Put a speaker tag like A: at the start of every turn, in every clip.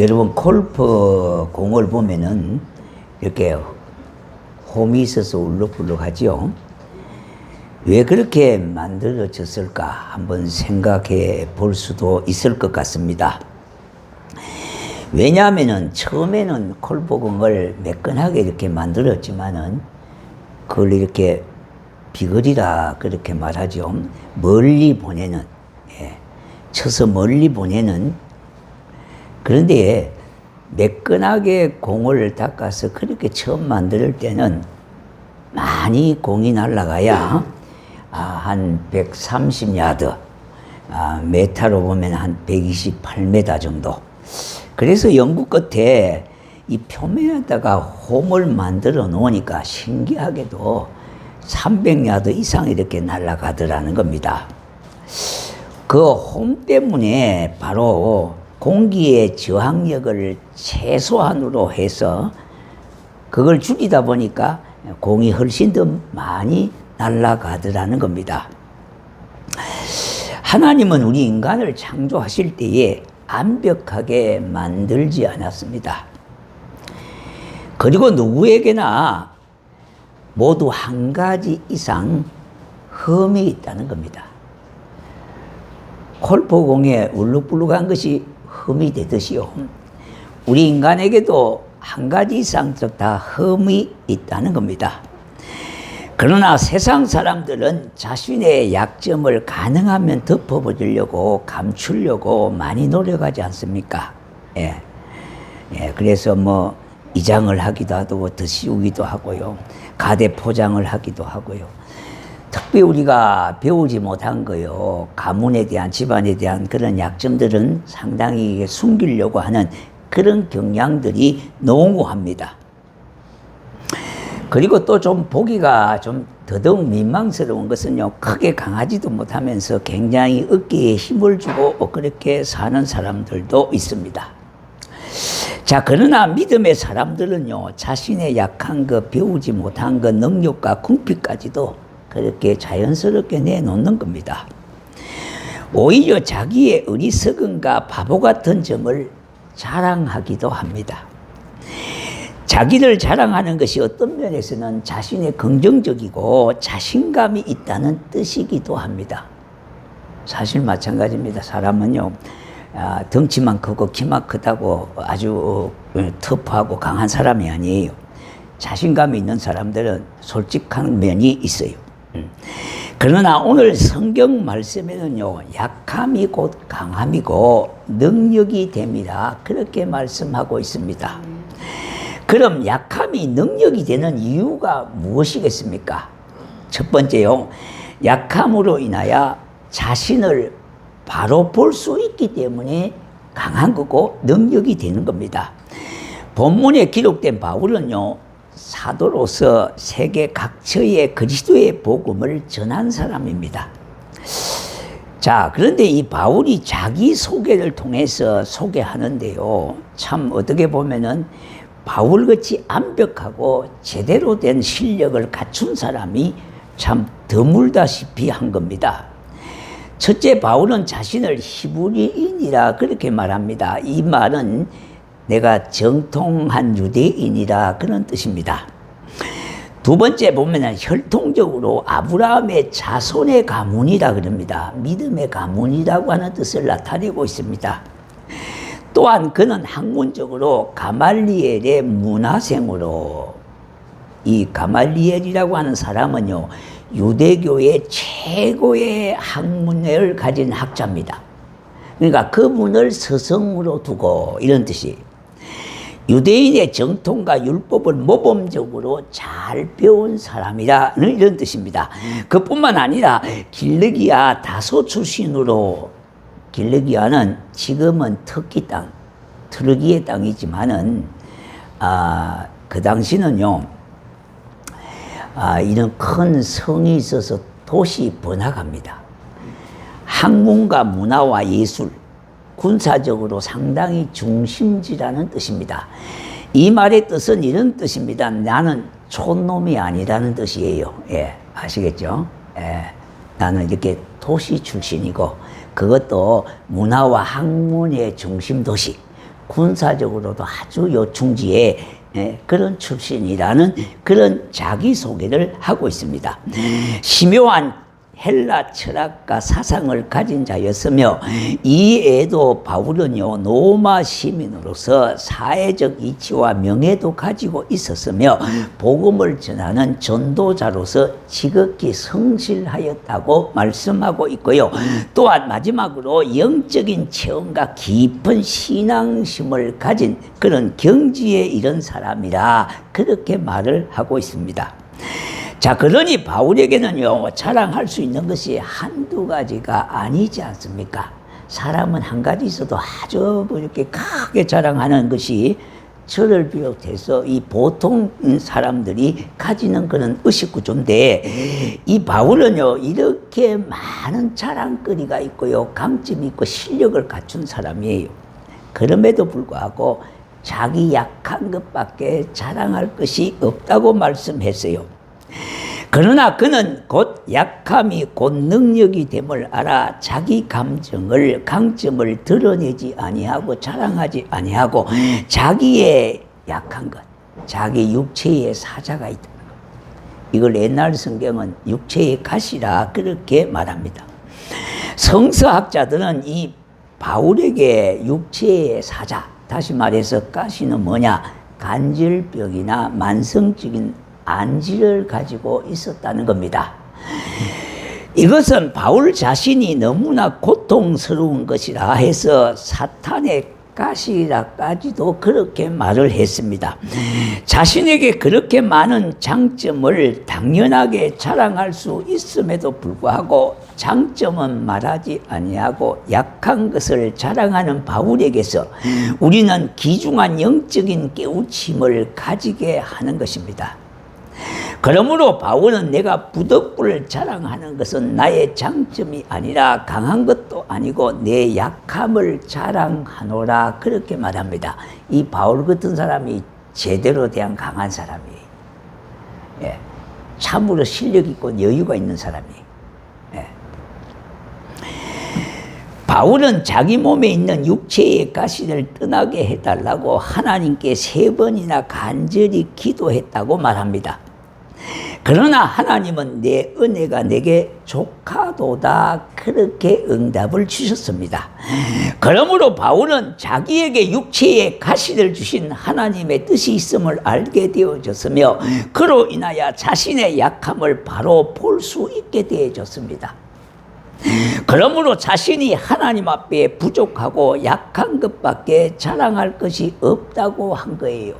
A: 여러분 골프 공을 보면은 이렇게 홈이 있어서 울룩불룩하지요. 왜 그렇게 만들어졌을까 한번 생각해 볼 수도 있을 것 같습니다. 왜냐하면은 처음에는 골프공을 매끈하게 이렇게 만들었지만은 그걸 이렇게 비거리라 그렇게 말하죠. 멀리 보내는, 예, 쳐서 멀리 보내는 그런데 매끈하게 공을 닦아서 그렇게 처음 만들 때는 많이 공이 날아가야 아, 한 130야드, 아, 메타로 보면 한 128m 정도. 그래서 연구 끝에 이 표면에다가 홈을 만들어 놓으니까 신기하게도 300야드 이상 이렇게 날아가더라는 겁니다. 그 홈 때문에 바로 공기의 저항력을 최소한으로 해서 그걸 줄이다 보니까 공이 훨씬 더 많이 날아가더라는 겁니다. 하나님은 우리 인간을 창조하실 때에 완벽하게 만들지 않았습니다. 그리고 누구에게나 모두 한 가지 이상 흠이 있다는 겁니다. 콜포공에 울룩불룩한 것이 흠이 되듯이요. 우리 인간에게도 한 가지 이상 다 흠이 있다는 겁니다. 그러나 세상 사람들은 자신의 약점을 가능하면 덮어보려고 감추려고 많이 노력하지 않습니까? 예. 예, 그래서 뭐 이장을 하기도 하고 더 씌우기도 하고요. 가대 포장을 하기도 하고요. 특히 우리가 배우지 못한 거요. 가문에 대한 집안에 대한 그런 약점들은 상당히 숨기려고 하는 그런 경향들이 농후합니다. 그리고 또 좀 보기가 좀 더더욱 민망스러운 것은요, 크게 강하지도 못하면서 굉장히 어깨에 힘을 주고 그렇게 사는 사람들도 있습니다. 자, 그러나 믿음의 사람들은요, 자신의 약한 것, 배우지 못한 것, 능력과 궁핍까지도 그렇게 자연스럽게 내놓는 겁니다. 오히려 자기의 어리석음과 바보 같은 점을 자랑하기도 합니다. 자기를 자랑하는 것이 어떤 면에서는 자신의 긍정적이고 자신감이 있다는 뜻이기도 합니다. 사실 마찬가지입니다. 사람은요, 아, 덩치만 크고 키만 크다고 아주 어, 터프하고 강한 사람이 아니에요. 자신감이 있는 사람들은 솔직한 면이 있어요. 음. 그러나 오늘 성경 말씀에는요, 약함이 곧 강함이고 능력이 됩니다. 그렇게 말씀하고 있습니다. 그럼 약함이 능력이 되는 이유가 무엇이겠습니까? 첫 번째요. 약함으로 인하여 자신을 바로 볼 수 있기 때문에 강한 거고 능력이 되는 겁니다. 본문에 기록된 바울은요, 사도로서 세계 각처의 그리스도의 복음을 전한 사람입니다. 자, 그런데 이 바울이 자기 소개를 통해서 소개하는데요. 참 어떻게 보면은 바울같이 완벽하고 제대로 된 실력을 갖춘 사람이 참 드물다시피 한 겁니다. 첫째 바울은 자신을 히브리인이라 그렇게 말합니다. 이 말은 내가 정통한 유대인이라 그런 뜻입니다. 두 번째 보면 혈통적으로 아브라함의 자손의 가문이라 그럽니다. 믿음의 가문이라고 하는 뜻을 나타내고 있습니다. 또한 그는 학문적으로 가말리엘의 문화생으로 이 가말리엘이라고 하는 사람은요 유대교의 최고의 학문을 가진 학자입니다. 그러니까 그분을 스승으로 두고 이런 뜻이 유대인의 정통과 율법을 모범적으로 잘 배운 사람이라는 이런 뜻입니다. 그뿐만 아니라 길르기야 다소 출신으로 길르기아는 지금은 터키 땅, 트르기의 땅이지만은 아, 그 당시는요, 아, 이런 큰 성이 있어서 도시 번화가입니다. 학문과 문화와 예술, 군사적으로 상당히 중심지라는 뜻입니다. 이 말의 뜻은 이런 뜻입니다. 나는 촌놈이 아니라는 뜻이에요. 예, 아시겠죠? 예, 나는 이렇게 도시 출신이고, 그것도 문화와 학문의 중심 도시, 군사적으로도 아주 요충지의 예, 그런 출신이라는 그런 자기소개를 하고 있습니다. 심오한 헬라 철학과 사상을 가진 자였으며 이에도 바울은요 로마 시민으로서 사회적 이치와 명예도 가지고 있었으며 복음을 전하는 전도자로서 지극히 성실하였다고 말씀하고 있고요. 또한 마지막으로 영적인 체험과 깊은 신앙심을 가진 그런 경지에 이른 사람이라 그렇게 말을 하고 있습니다. 자, 그러니 바울에게는요, 자랑할 수 있는 것이 한두 가지가 아니지 않습니까? 사람은 한 가지 있어도 아주 뭐 이렇게 크게 자랑하는 것이 저를 비롯해서 이 보통 사람들이 가지는 그런 의식구조인데 이 바울은요 이렇게 많은 자랑거리가 있고요 강점이 있고 실력을 갖춘 사람이에요 그럼에도 불구하고 자기 약한 것밖에 자랑할 것이 없다고 말씀했어요 그러나 그는 곧 약함이 곧 능력이 됨을 알아 자기 감정을 강점을 드러내지 아니하고 자랑하지 아니하고 자기의 약한 것, 자기 육체의 사자가 있다. 이걸 옛날 성경은 육체의 가시라 그렇게 말합니다. 성서학자들은 이 바울에게 육체의 사자, 다시 말해서 가시는 뭐냐? 간질병이나 만성적인 안지를 가지고 있었다는 겁니다. 이것은 바울 자신이 너무나 고통스러운 것이라 해서 사탄의 가시라까지도 그렇게 말을 했습니다. 자신에게 그렇게 많은 장점을 당연하게 자랑할 수 있음에도 불구하고 장점은 말하지 아니하고 약한 것을 자랑하는 바울에게서 우리는 귀중한 영적인 깨우침을 가지게 하는 것입니다. 그러므로 바울은 내가 부덕불을 자랑하는 것은 나의 장점이 아니라 강한 것도 아니고 내 약함을 자랑하노라 그렇게 말합니다. 이 바울 같은 사람이 제대로 대한 강한 사람이에요. 예. 참으로 실력 있고 여유가 있는 사람이에요. 예. 바울은 자기 몸에 있는 육체의 가시를 떠나게 해달라고 하나님께 세 번이나 간절히 기도했다고 말합니다. 그러나 하나님은 내 은혜가 내게 족하도다 그렇게 응답을 주셨습니다. 그러므로 바울은 자기에게 육체의 가시를 주신 하나님의 뜻이 있음을 알게 되어졌으며 그로 인하여 자신의 약함을 바로 볼 수 있게 되어졌습니다. 그러므로 자신이 하나님 앞에 부족하고 약한 것밖에 자랑할 것이 없다고 한 거예요.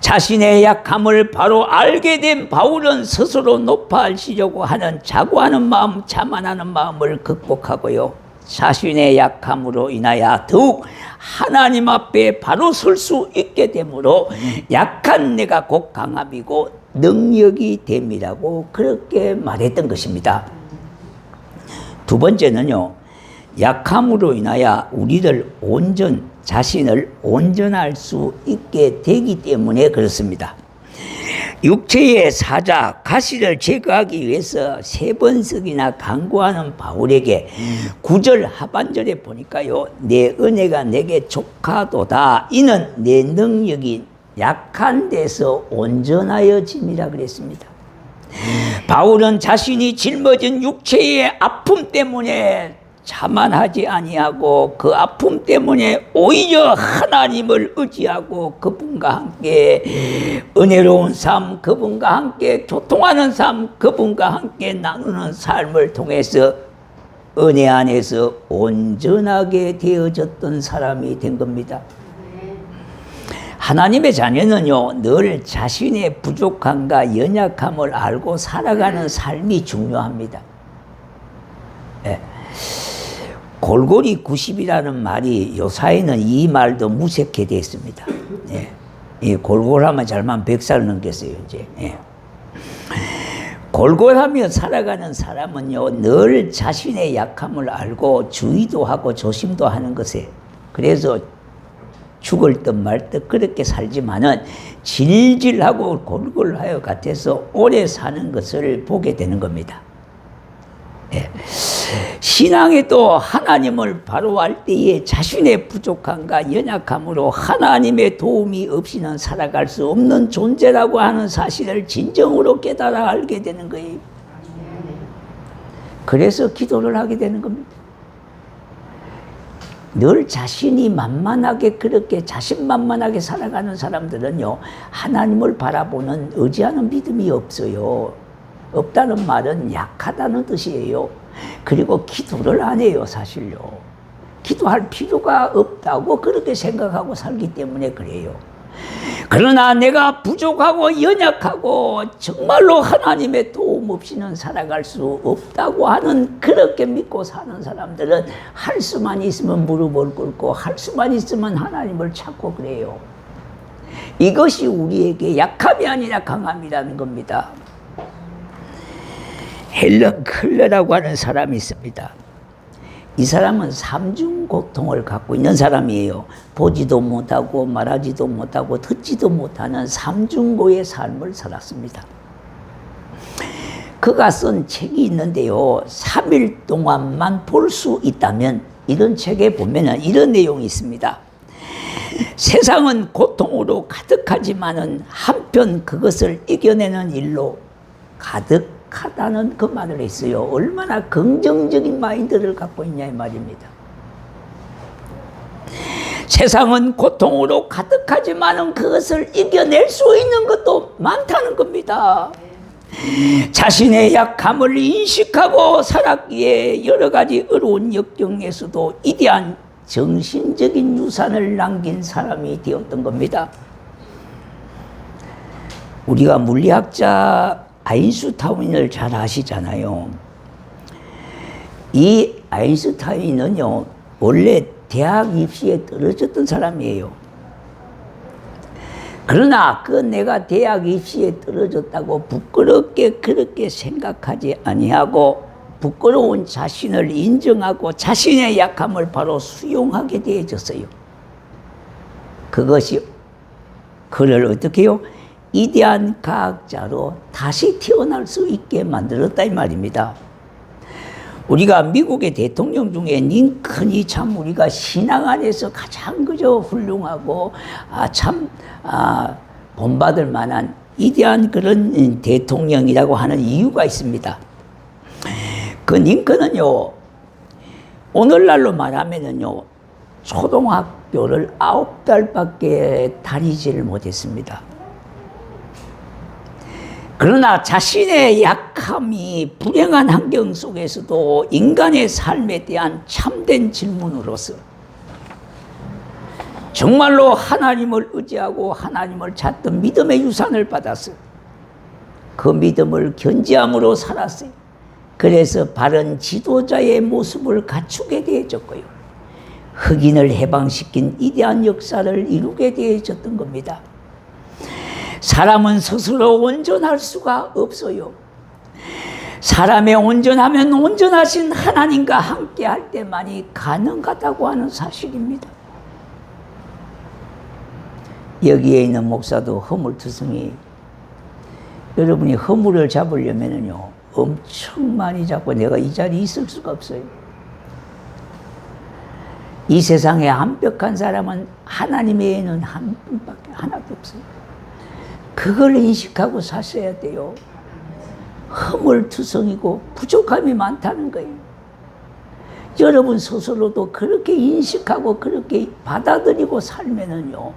A: 자신의 약함을 바로 알게 된 바울은 스스로 높아지려고 하는 자고하는 마음, 자만하는 마음을 극복하고요. 자신의 약함으로 인하여 더욱 하나님 앞에 바로 설 수 있게 되므로 약한 내가 곧 강함이고 능력이 됨이라고 그렇게 말했던 것입니다. 두 번째는요, 약함으로 인하여 우리를 온전, 자신을 온전할 수 있게 되기 때문에 그렇습니다. 육체의 사자, 가시를 제거하기 위해서 세 번씩이나 강구하는 바울에게 구절 하반절에 보니까요, 내 은혜가 내게 족하도다. 이는 내 능력이 약한 데서 온전하여짐이라 그랬습니다. 바울은 자신이 짊어진 육체의 아픔 때문에 자만하지 아니하고 그 아픔 때문에 오히려 하나님을 의지하고 그분과 함께 은혜로운 삶, 그분과 함께 교통하는 삶, 그분과 함께 나누는 삶을 통해서 은혜 안에서 온전하게 되어졌던 사람이 된 겁니다. 하나님의 자녀는요, 늘 자신의 부족함과 연약함을 알고 살아가는 삶이 중요합니다. 예. 골고리 90이라는 말이 요사이는 이 말도 무색해 됐습니다. 예. 이 골골하면 잘만 100살 넘겠어요, 이제. 예. 골골하며 살아가는 사람은요, 늘 자신의 약함을 알고 주의도 하고 조심도 하는 것에 그래서 죽을 듯 말 듯 그렇게 살지만은 질질하고 골골하여 같아서 오래 사는 것을 보게 되는 겁니다. 예. 신앙에도 하나님을 바로 할 때에 자신의 부족함과 연약함으로 하나님의 도움이 없이는 살아갈 수 없는 존재라고 하는 사실을 진정으로 깨달아 알게 되는 거예요. 그래서 기도를 하게 되는 겁니다. 늘 자신이 만만하게 그렇게 자신만만하게 살아가는 사람들은요 하나님을 바라보는 의지하는 믿음이 없어요. 없다는 말은 약하다는 뜻이에요. 그리고 기도를 안 해요, 사실요. 기도할 필요가 없다고 그렇게 생각하고 살기 때문에 그래요. 그러나 내가 부족하고 연약하고 정말로 하나님의 도움 없이는 살아갈 수 없다고 하는 그렇게 믿고 사는 사람들은 할 수만 있으면 무릎을 꿇고 할 수만 있으면 하나님을 찾고 그래요. 이것이 우리에게 약함이 아니라 강함이라는 겁니다. 헬런 클레라고 하는 사람이 있습니다. 이 사람은 삼중 고통을 갖고 있는 사람이에요. 보지도 못하고 말하지도 못하고 듣지도 못하는 삼중고의 삶을 살았습니다. 그가 쓴 책이 있는데요. 3일 동안만 볼 수 있다면 이런 책에 보면은 이런 내용이 있습니다. 세상은 고통으로 가득하지만은 한편 그것을 이겨내는 일로 가득 하다는 그 말을 했어요. 얼마나 긍정적인 마인드를 갖고 있냐 이 말입니다. 세상은 고통으로 가득하지만은 그것을 이겨낼 수 있는 것도 많다는 겁니다. 자신의 약함을 인식하고 살았기에 여러 가지 어려운 역경에서도 이대한 정신적인 유산을 남긴 사람이 되었던 겁니다. 우리가 물리학자 아인슈타인을 잘 아시잖아요. 이 아인슈타인은요, 원래 대학 입시에 떨어졌던 사람이에요. 그러나 그 내가 대학 입시에 떨어졌다고 부끄럽게 그렇게 생각하지 아니하고 부끄러운 자신을 인정하고 자신의 약함을 바로 수용하게 되어졌어요. 그것이 그를 어떻게 요 이대한 과학자로 다시 태어날 수 있게 만들었다 이 말입니다. 우리가 미국의 대통령 중에 링컨이 참 우리가 신앙 안에서 가장 그저 훌륭하고 아 참 아, 본받을 만한 위대한 그런 대통령이라고 하는 이유가 있습니다. 그 링컨은요 오늘날로 말하면은요 초등학교를 아홉 달밖에 다니지를 못했습니다. 그러나 자신의 약함이 불행한 환경 속에서도 인간의 삶에 대한 참된 질문으로서 정말로 하나님을 의지하고 하나님을 찾던 믿음의 유산을 받았어요. 그 믿음을 견지함으로 살았어요. 그래서 바른 지도자의 모습을 갖추게 되어졌고요. 흑인을 해방시킨 위대한 역사를 이루게 되어졌던 겁니다. 사람은 스스로 온전할 수가 없어요. 사람의 온전하면 온전하신 하나님과 함께 할 때만이 가능하다고 하는 사실입니다. 여기에 있는 목사도 허물투성이 여러분이 허물을 잡으려면요 엄청 많이 잡고 내가 이 자리에 있을 수가 없어요. 이 세상에 완벽한 사람은 하나님 외에는 한 분밖에 하나도 없어요. 그걸 인식하고 사셔야 돼요. 허물투성이고 부족함이 많다는 거예요. 여러분 스스로도 그렇게 인식하고 그렇게 받아들이고 살면은요,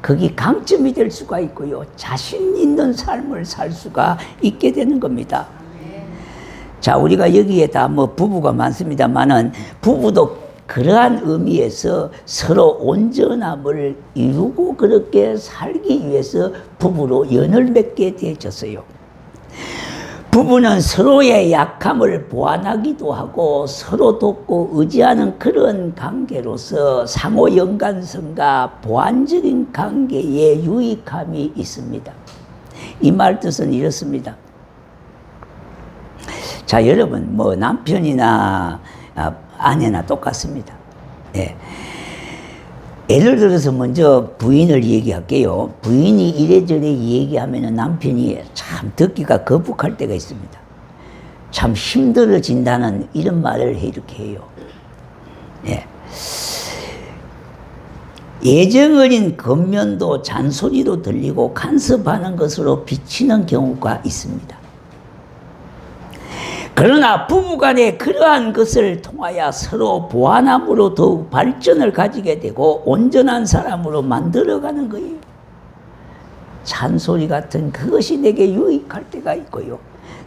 A: 그게 강점이 될 수가 있고요, 자신 있는 삶을 살 수가 있게 되는 겁니다. 자, 우리가 여기에 다 뭐 부부가 많습니다만은 부부도 그러한 의미에서 서로 온전함을 이루고 그렇게 살기 위해서 부부로 연을 맺게 되어졌어요. 부부는 서로의 약함을 보완하기도 하고 서로 돕고 의지하는 그런 관계로서 상호 연관성과 보완적인 관계에 유익함이 있습니다. 이 말 뜻은 이렇습니다. 자, 여러분, 뭐 남편이나 아, 아내나 똑같습니다. 예. 예를 들어서 먼저 부인을 얘기할게요. 부인이 이래저래 얘기하면 남편이 참 듣기가 거북할 때가 있습니다. 참 힘들어진다는 이런 말을 이렇게 해요. 예. 예정 어린 겉면도 잔소리로 들리고 간섭하는 것으로 비치는 경우가 있습니다. 그러나 부부간에 그러한 것을 통하여 서로 보완함으로 더욱 발전을 가지게 되고 온전한 사람으로 만들어가는 거예요. 잔소리 같은 그것이 내게 유익할 때가 있고요.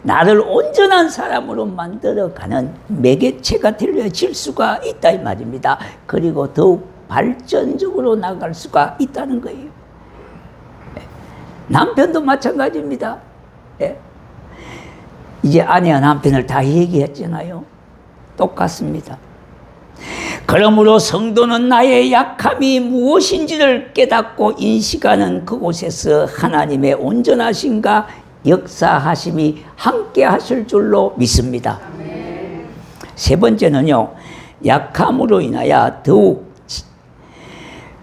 A: 나를 온전한 사람으로 만들어가는 매개체가 되어질 수가 있다 이 말입니다. 그리고 더욱 발전적으로 나갈 수가 있다는 거예요. 예. 남편도 마찬가지입니다. 예. 이제 아내와 남편을 다 얘기했잖아요. 똑같습니다. 그러므로 성도는 나의 약함이 무엇인지를 깨닫고 인식하는 그곳에서 하나님의 온전하신가 역사하심이 함께 하실 줄로 믿습니다. 세 번째는요, 약함으로 인하여 더욱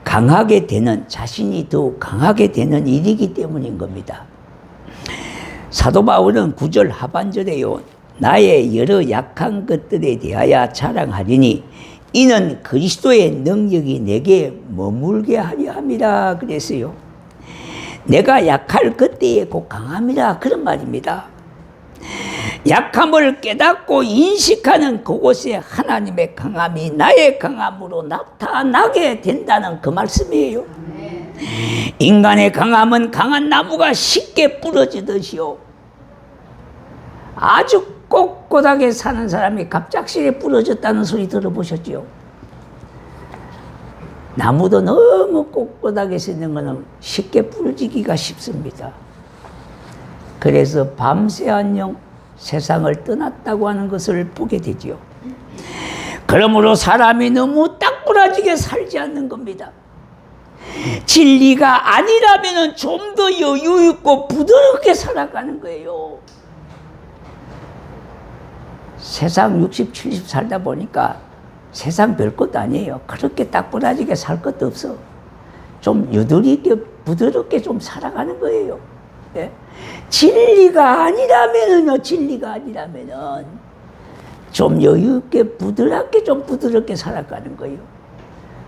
A: 강하게 되는, 자신이 더욱 강하게 되는 일이기 때문인 겁니다. 사도 바울은 구절 하반절에요. 나의 여러 약한 것들에 대하여 자랑하리니 이는 그리스도의 능력이 내게 머물게 하려 함이라 그랬어요. 내가 약할 그때에 곧 강함이라 그런 말입니다. 약함을 깨닫고 인식하는 그곳에 하나님의 강함이 나의 강함으로 나타나게 된다는 그 말씀이에요. 인간의 강함은 강한 나무가 쉽게 부러지듯이요. 아주 꼿꼿하게 사는 사람이 갑작스레 부러졌다는 소리 들어보셨죠? 나무도 너무 꼿꼿하게 생는 것은 쉽게 부러지기가 쉽습니다. 그래서 밤새 안녕 세상을 떠났다고 하는 것을 보게 되지요. 그러므로 사람이 너무 딱부러지게 살지 않는 겁니다. 진리가 아니라면 좀 더 여유 있고 부드럽게 살아가는 거예요. 세상 60, 70 살다 보니까 세상 별 것도 아니에요. 그렇게 딱부러지게 살 것도 없어. 좀 유두리 있게 부드럽게 좀 살아가는 거예요. 예? 진리가 아니라면은요, 진리가 아니라면은 좀 여유 있게 부드럽게 좀 부드럽게 살아가는 거예요.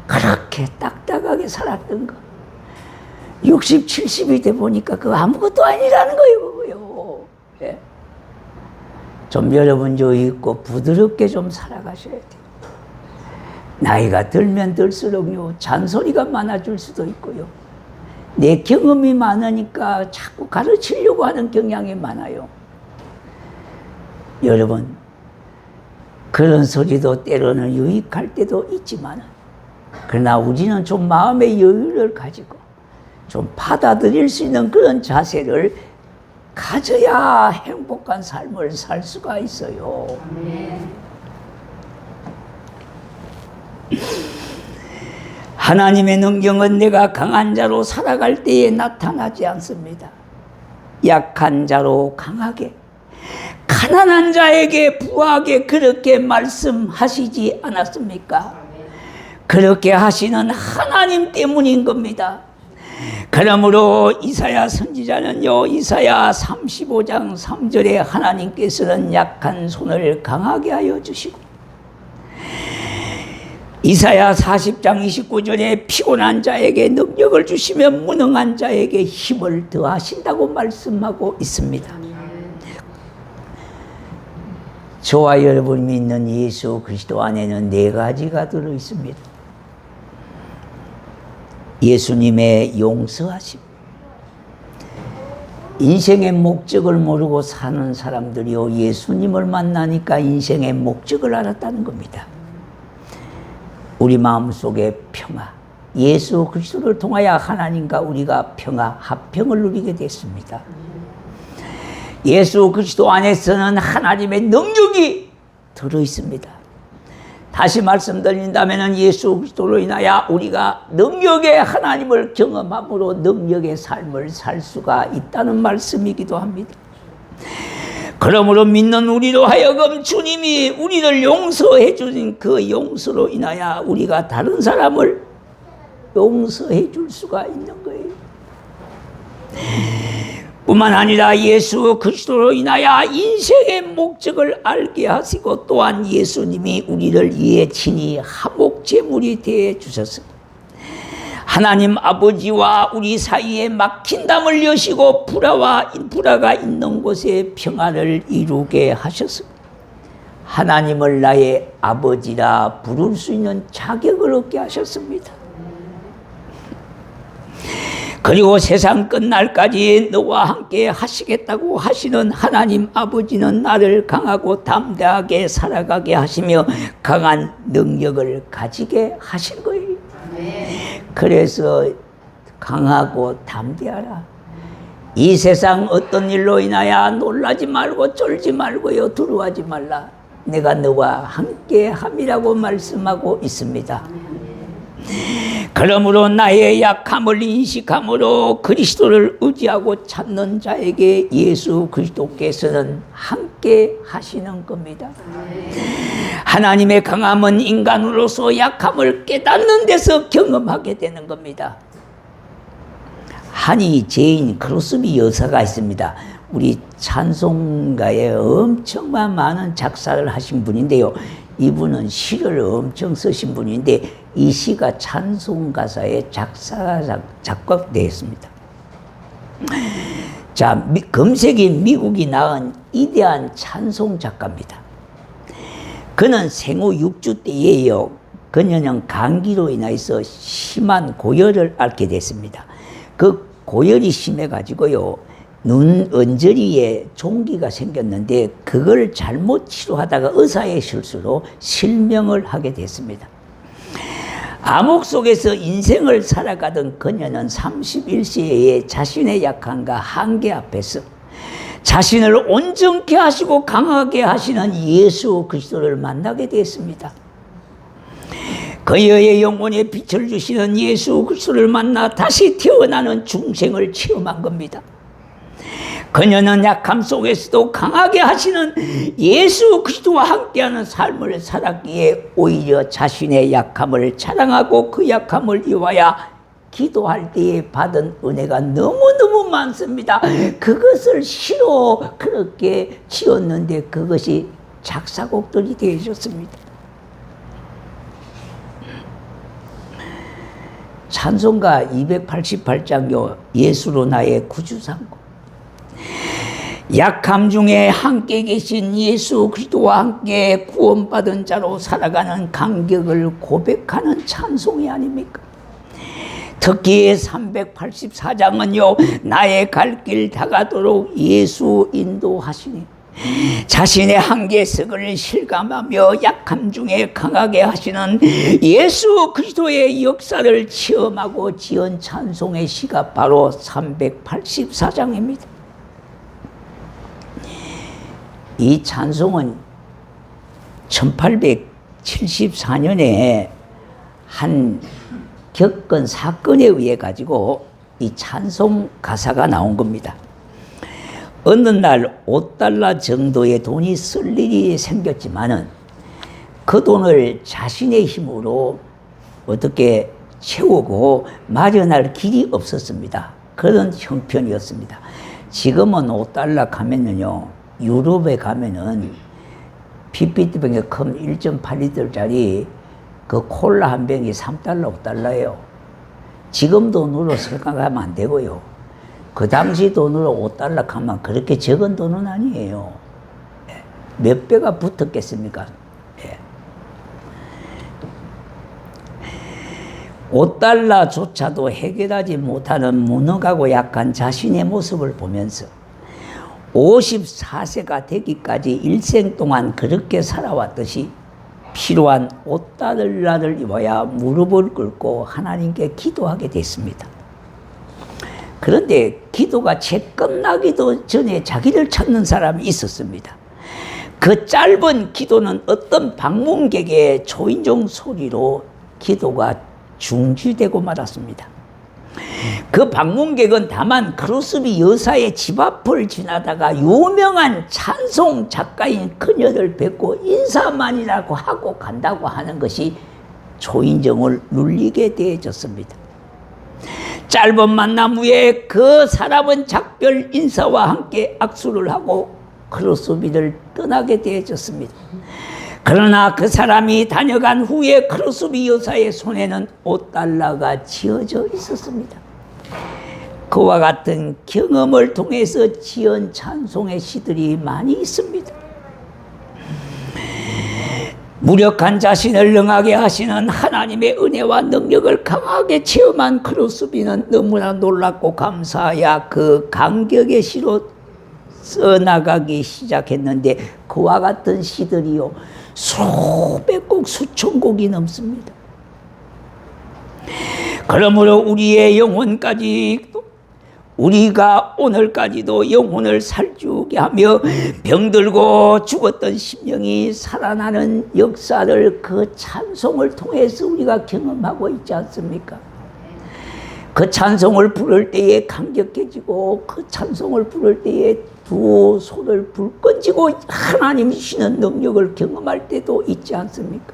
A: 그렇게 딱딱하게 살았던 거. 60, 70이 돼 보니까 그 아무것도 아니라는 거예요. 예? 좀 여러분 여유 있고 부드럽게 좀 살아가셔야 돼요. 나이가 들면 들수록요, 잔소리가 많아질 수도 있고요. 내 경험이 많으니까 자꾸 가르치려고 하는 경향이 많아요. 여러분, 그런 소리도 때로는 유익할 때도 있지만, 그러나 우리는 좀 마음의 여유를 가지고 좀 받아들일 수 있는 그런 자세를 가져야 행복한 삶을 살 수가 있어요. 하나님의 능력은 내가 강한 자로 살아갈 때에 나타나지 않습니다. 약한 자로 강하게, 가난한 자에게 부하게 그렇게 말씀하시지 않았습니까? 그렇게 하시는 하나님 때문인 겁니다. 그러므로 이사야 선지자는요, 이사야 35장 3절에 하나님께서는 약한 손을 강하게 하여 주시고, 이사야 40장 29절에 피곤한 자에게 능력을 주시면 무능한 자에게 힘을 더하신다고 말씀하고 있습니다. 저와 여러분이 믿는 예수 그리스도 안에는 네 가지가 들어 있습니다. 예수님의 용서하심. 인생의 목적을 모르고 사는 사람들이요, 예수님을 만나니까 인생의 목적을 알았다는 겁니다. 우리 마음 속에 평화, 예수 그리스도를 통하여 하나님과 우리가 평화, 합평을 누리게 됐습니다. 예수 그리스도 안에서는 하나님의 능력이 들어 있습니다. 다시 말씀드린다면 예수 그리스도로 인하여 우리가 능력의 하나님을 경험함으로 능력의 삶을 살 수가 있다는 말씀이기도 합니다. 그러므로 믿는 우리로 하여금 주님이 우리를 용서해 주신 그 용서로 인하여 우리가 다른 사람을 용서해 줄 수가 있는 거예요. 뿐만 아니라 예수 그리스도로 인하여 인생의 목적을 알게 하시고 또한 예수님이 우리를 위해 친히 하복 제물이 되어 주셨습니다. 하나님 아버지와 우리 사이에 막힌 담을 여시고 불화와 불화가 있는 곳에 평안을 이루게 하셨습니다. 하나님을 나의 아버지라 부를 수 있는 자격을 얻게 하셨습니다. 그리고 세상 끝날까지 너와 함께 하시겠다고 하시는 하나님 아버지는 나를 강하고 담대하게 살아가게 하시며 강한 능력을 가지게 하신 거예요. 그래서 강하고 담대하라. 이 세상 어떤 일로 인하여 놀라지 말고 쫄지 말고요 두려워하지 말라. 내가 너와 함께 함이라고 말씀하고 있습니다. 그러므로 나의 약함을 인식함으로 그리스도를 의지하고 찾는 자에게 예수 그리스도께서는 함께 하시는 겁니다. 하나님의 강함은 인간으로서 약함을 깨닫는 데서 경험하게 되는 겁니다. 한이 제인 크로스비 여사가 있습니다. 우리 찬송가에 엄청난 많은 작사를 하신 분인데요. 이분은 시를 엄청 쓰신 분인데 이 시가 찬송 가사의 작사 작곡되었습니다. 자, 미, 금색인 미국이 낳은 이대한 찬송 작가입니다. 그는 생후 6주 때에요. 그녀는 감기로 인해서 심한 고열을 앓게 됐습니다. 그 고열이 심해가지고요. 눈 언저리에 종기가 생겼는데 그걸 잘못 치료하다가 의사의 실수로 실명을 하게 됐습니다. 암흑 속에서 인생을 살아가던 그녀는 31세에 자신의 약함과 한계 앞에서 자신을 온전케 하시고 강하게 하시는 예수 그리스도를 만나게 됐습니다. 그녀의 영혼에 빛을 주시는 예수 그리스도를 만나 다시 태어나는 중생을 체험한 겁니다. 그녀는 약함 속에서도 강하게 하시는 예수 그리스도와 함께하는 삶을 살았기에 오히려 자신의 약함을 자랑하고 그 약함을 이와야 기도할 때에 받은 은혜가 너무너무 많습니다. 그것을 시로 그렇게 지었는데 그것이 작사곡들이 되어졌습니다. 찬송가 288장요 예수로 나의 구주상고 약함 중에 함께 계신 예수 그리스도와 함께 구원받은 자로 살아가는 감격을 고백하는 찬송이 아닙니까? 특히 384장은요, 나의 갈 길 다가도록 예수 인도하시니, 자신의 한계성을 실감하며 약함 중에 강하게 하시는 예수 그리스도의 역사를 체험하고 지은 찬송의 시가 바로 384장입니다. 이 찬송은 1874년에 한 겪은 사건에 의해 가지고 이 찬송 가사가 나온 겁니다. 어느 날 5달러 정도의 돈이 쓸 일이 생겼지만은 그 돈을 자신의 힘으로 어떻게 채우고 마련할 길이 없었습니다. 그런 형편이었습니다. 지금은 5달러 가면은요, 유럽에 가면은 PPT병에 큰 1.8리터짜리 그 콜라 한 병이 3달러, 5달러예요. 지금 돈으로 생각하면 안 되고요. 그 당시 돈으로 5달러 하면 그렇게 적은 돈은 아니에요. 예. 몇 배가 붙었겠습니까? 5달러조차도 예. 해결하지 못하는 무능하고 약한 자신의 모습을 보면서 54세가 되기까지 일생 동안 그렇게 살아왔듯이 필요한 5달러를 입어야 무릎을 꿇고 하나님께 기도하게 됐습니다. 그런데 기도가 채 끝나기도 전에 자기를 찾는 사람이 있었습니다. 그 짧은 기도는 어떤 방문객의 초인종 소리로 기도가 중지되고 말았습니다. 그 방문객은 다만 크로스비 여사의 집 앞을 지나다가 유명한 찬송 작가인 그녀를 뵙고 인사만이라고 하고 간다고 하는 것이 초인종을 눌리게 되어졌습니다. 짧은 만남 후에 그 사람은 작별 인사와 함께 악수를 하고 크로스비를 떠나게 되어졌습니다. 그러나 그 사람이 다녀간 후에 크로스비 여사의 손에는 5달러가 지어져 있었습니다. 그와 같은 경험을 통해서 지은 찬송의 시들이 많이 있습니다. 무력한 자신을 능하게 하시는 하나님의 은혜와 능력을 강하게 체험한 크로스비는 너무나 놀랍고 감사하여 그 감격의 시로 써나가기 시작했는데 그와 같은 시들이요 수백 곡 수천 곡이 넘습니다. 그러므로 우리의 영혼까지 우리가 오늘까지도 영혼을 살주게 하며 병들고 죽었던 심령이 살아나는 역사를 그 찬송을 통해서 우리가 경험하고 있지 않습니까? 그 찬송을 부를 때에 감격해지고 그 찬송을 부를 때에 두 손을 불 꺼지고 하나님 주시는 능력을 경험할 때도 있지 않습니까?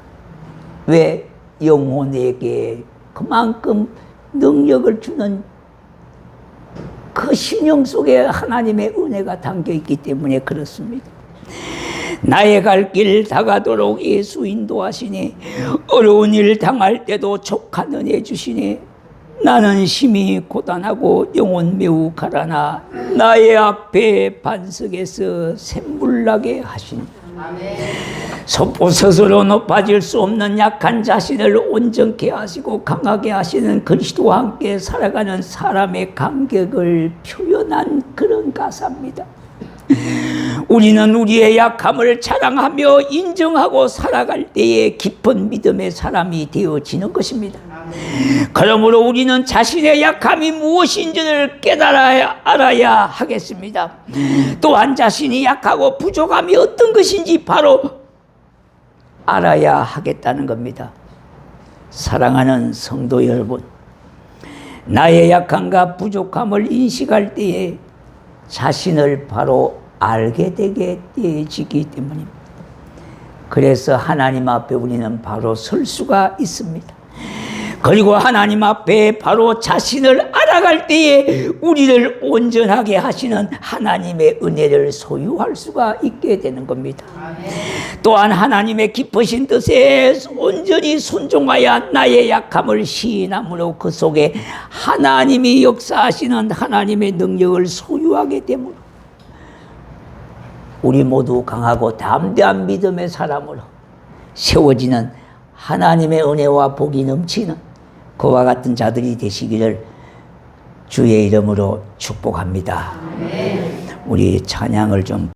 A: 왜 영혼에게 그만큼 능력을 주는 그 심령 속에 하나님의 은혜가 담겨 있기 때문에 그렇습니다. 나의 갈 길 다가도록 예수 인도하시니 어려운 일 당할 때도 족한 은혜 주시니 나는 심히 고단하고 영혼 매우 가라나 나의 앞에 반석에서 샘물나게 하시니 섭 보 스스로 높아질 수 없는 약한 자신을 온전케 하시고 강하게 하시는 그리스도와 함께 살아가는 사람의 감격을 표현한 그런 가사입니다. 우리는 우리의 약함을 자랑하며 인정하고 살아갈 때에 깊은 믿음의 사람이 되어지는 것입니다. 그러므로 우리는 자신의 약함이 무엇인지를 깨달아야 알아야 하겠습니다. 또한 자신이 약하고 부족함이 어떤 것인지 바로 알아야 하겠다는 겁니다. 사랑하는 성도 여러분, 나의 약함과 부족함을 인식할 때에 자신을 바로 알게 되게 되어지기 때문입니다. 그래서 하나님 앞에 우리는 바로 설 수가 있습니다. 그리고 하나님 앞에 바로 자신을 알아갈 때에 우리를 온전하게 하시는 하나님의 은혜를 소유할 수가 있게 되는 겁니다. 또한 하나님의 깊으신 뜻에 온전히 순종하여 나의 약함을 시인함으로 그 속에 하나님이 역사하시는 하나님의 능력을 소유하게 되므로 우리 모두 강하고 담대한 믿음의 사람으로 세워지는 하나님의 은혜와 복이 넘치는 그와 같은 자들이 되시기를 주의 이름으로 축복합니다. 우리 찬양을 좀